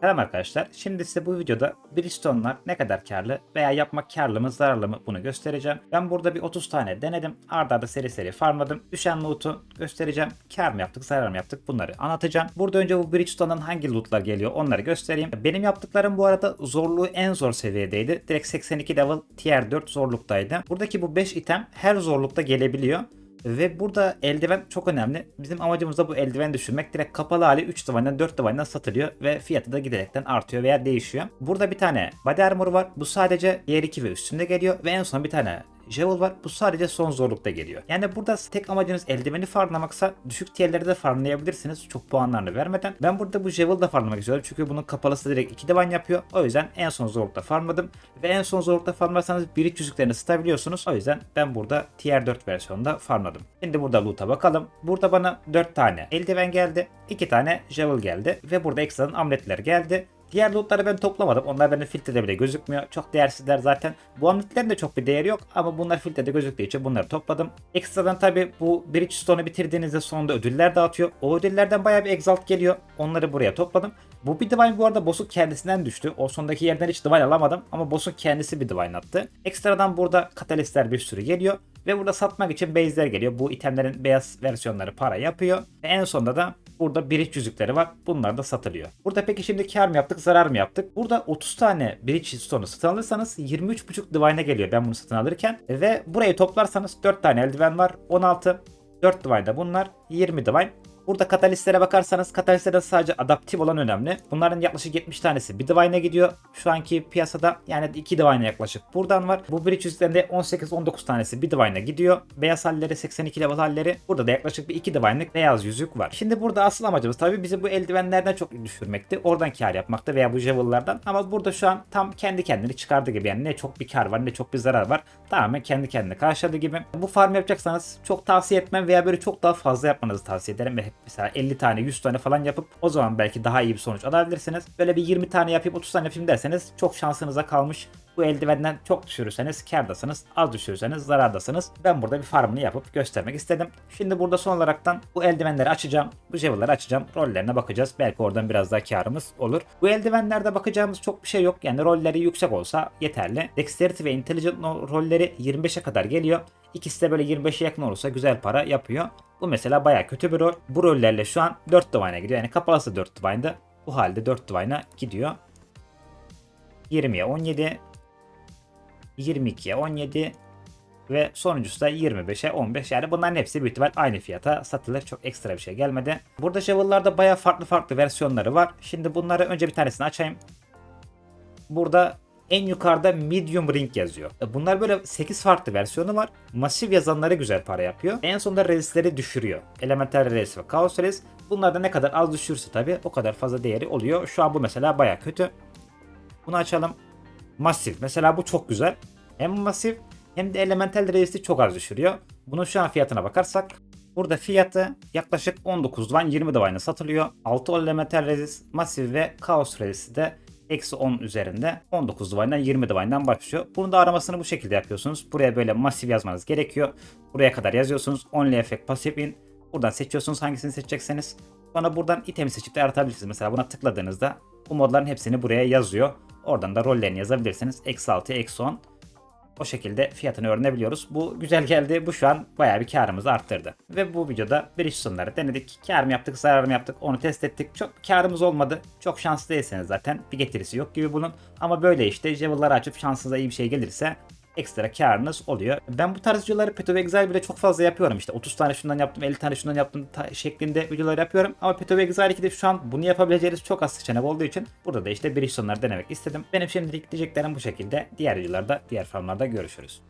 Selam arkadaşlar. Şimdi size bu videoda Bridgestone'lar ne kadar karlı veya yapmak karlı mı zararlı mı bunu göstereceğim. Ben burada bir 30 tane denedim. Arda arda seri seri farmladım. Düşen loot'u göstereceğim. Kar mı yaptık zarar mı yaptık bunları anlatacağım. Burada önce bu Bridgestone'dan hangi loot'lar geliyor onları göstereyim. Benim yaptıklarım bu arada zorluğu en zor seviyedeydi. Direkt 82 level tier 4 zorluktaydı. Buradaki bu 5 item her zorlukta gelebiliyor. Ve burada eldiven çok önemli. Bizim amacımız da bu eldiven düşürmek. Direkt kapalı hali 3 divandan 4 divandan satılıyor ve fiyatı da giderekten artıyor veya değişiyor. Burada bir tane body armor var. Bu sadece diğer 2 ve üstünde geliyor ve en son bir tane Jewel var. Bu sadece son zorlukta geliyor. Yani burada tek amacınız eldiveni farmlamaksa düşük tierleri de farmlayabilirsiniz. Çok puanlarını vermeden. Ben burada bu Jewel'ı da farmlamak istiyorum. Çünkü bunun kapalısı direkt 2 divan yapıyor. O yüzden en son zorlukta farmladım. Ve en son zorlukta farmlarsanız biriç yüzüklerini ısıtabiliyorsunuz. O yüzden ben burada tier 4 versiyonda farmladım. Şimdi burada loot'a bakalım. Burada bana 4 tane eldiven geldi. 2 tane Jewel geldi. Ve burada ekstradan amuletler geldi. Diğer lootları ben toplamadım. Onlar benim filtrede bile gözükmüyor. Çok değersizler zaten. Bu amuletlerin de çok bir değeri yok ama bunlar filtrede gözüktüğü için bunları topladım. Ekstradan tabi bu Bridgestone'u bitirdiğinizde sonunda ödüller dağıtıyor. O ödüllerden bayağı bir exalt geliyor. Onları buraya topladım. Bu bir divine bu arada boss'un kendisinden düştü. O sondaki yerden hiç divine alamadım ama boss'un kendisi bir divine attı. Ekstradan burada katalistler bir sürü geliyor. Ve burada satmak için base'ler geliyor. Bu itemlerin beyaz versiyonları para yapıyor. Ve en sonunda da burada bridge yüzükleri var. Bunlar da satılıyor. Burada peki şimdi kar mı yaptık zarar mı yaptık? Burada 30 tane bridge stone'u satın alırsanız 23.5 divine'a geliyor ben bunu satın alırken. Ve burayı toplarsanız 4 tane eldiven var. 16 4 divine'da bunlar 20 divine. Burada katalistlere bakarsanız katalistlerde sadece adaptif olan önemli. Bunların yaklaşık 70 tanesi bir divine'a gidiyor. Şu anki piyasada yani 2 divine'a yaklaşık buradan var. Bu bridge yüzüklerinde 18-19 tanesi bir divine'a gidiyor. Beyaz halleri 82 level halleri. Burada da yaklaşık bir 2 divine'lık beyaz yüzük var. Şimdi burada asıl amacımız tabii bizi bu eldivenlerden çok düşürmekti. Oradan kar yapmakta veya bu jewel'lardan. Ama burada şu an tam kendi kendini çıkardı gibi. Yani ne çok bir kar var ne çok bir zarar var. Tamamen kendi kendine karşıladı gibi. Bu farm yapacaksanız çok tavsiye etmem veya böyle çok daha fazla yapmanızı tavsiye ederim. Ve mesela 50 tane 100 tane falan yapıp o zaman belki daha iyi bir sonuç alabilirsiniz. Böyle bir 20 tane yapıp 30 tane yapayım derseniz çok şansınıza kalmış. Bu eldivenden çok düşürürseniz kardasınız, az düşürürseniz zarardasınız. Ben burada bir farmını yapıp göstermek istedim. Şimdi burada son olaraktan bu eldivenleri açacağım. Bu jewel'ları açacağım. Rollerine bakacağız. Belki oradan biraz daha karımız olur. Bu eldivenlerde bakacağımız çok bir şey yok. Yani rolleri yüksek olsa yeterli. Dexterity ve Intelligent rolleri 25'e kadar geliyor. İkisi de böyle 25'e yakın olursa güzel para yapıyor. Bu mesela baya kötü bir rol. Bu rollerle şu an 4 divine'a gidiyor. Yani kapalısı 4 divine'da. Bu halde 4 divine'a gidiyor. 20'ye 17, 22'ye 17 ve sonuncusu da 25'e 15. Yani bunların hepsi büyük ihtimal aynı fiyata satılır. Çok ekstra bir şey gelmedi. Burada shovel'larda baya farklı farklı versiyonları var. Şimdi bunları önce bir tanesini açayım. Burada en yukarıda medium ring yazıyor. E, Bunlar böyle 8 farklı versiyonu var. Masif yazanları güzel para yapıyor. En sonunda resistleri düşürüyor. Elemental resist ve kaos resist. Bunlar da ne kadar az düşürse tabi o kadar fazla değeri oluyor. Şu an bu mesela baya kötü. Bunu açalım. Masif. Mesela bu çok güzel. Hem masif hem de elemental resisti çok az düşürüyor. Bunun şu an fiyatına bakarsak Burada fiyatı yaklaşık 19 divan 20 divan'a satılıyor. 6 elemental resist, masif ve kaos resisti de eksi 10 üzerinde 19 divine'dan 20 divine'dan başlıyor. Bunu da aramasını bu şekilde yapıyorsunuz. Buraya böyle masif yazmanız gerekiyor. Buraya kadar yazıyorsunuz. Only effect passive in. Buradan seçiyorsunuz hangisini seçecekseniz. Sonra buradan itemi seçip de aratabilirsiniz. Mesela buna tıkladığınızda bu modların hepsini buraya yazıyor. Oradan da rollerini yazabilirsiniz. Eksi 6, eksi 10. O şekilde fiyatını öğrenebiliyoruz. Bu güzel geldi. Bu şu an bayağı bir karımızı arttırdı. Ve bu videoda Bridgestone'ları denedik. Kar mı yaptık, zarar mı yaptık onu test ettik. Çok karımız olmadı. Çok şanslı değilseniz zaten bir getirisi yok gibi bunun. Ama böyle işte Javel'ları açıp şansınıza iyi bir şey gelirse ekstra karınız oluyor. Ben bu tarz videoları Peto ve Exile bile çok fazla yapıyorum. İşte 30 tane şundan yaptım, 50 tane şundan yaptım ta- şeklinde videolar yapıyorum. Ama Peto ve Exile 2'de şu an bunu yapabileceğiniz çok az seçenek olduğu için burada da işte Bridgestone'ları denemek istedim. Benim şimdilik diyeceklerim bu şekilde. Diğer videolarda, diğer farmlarda görüşürüz.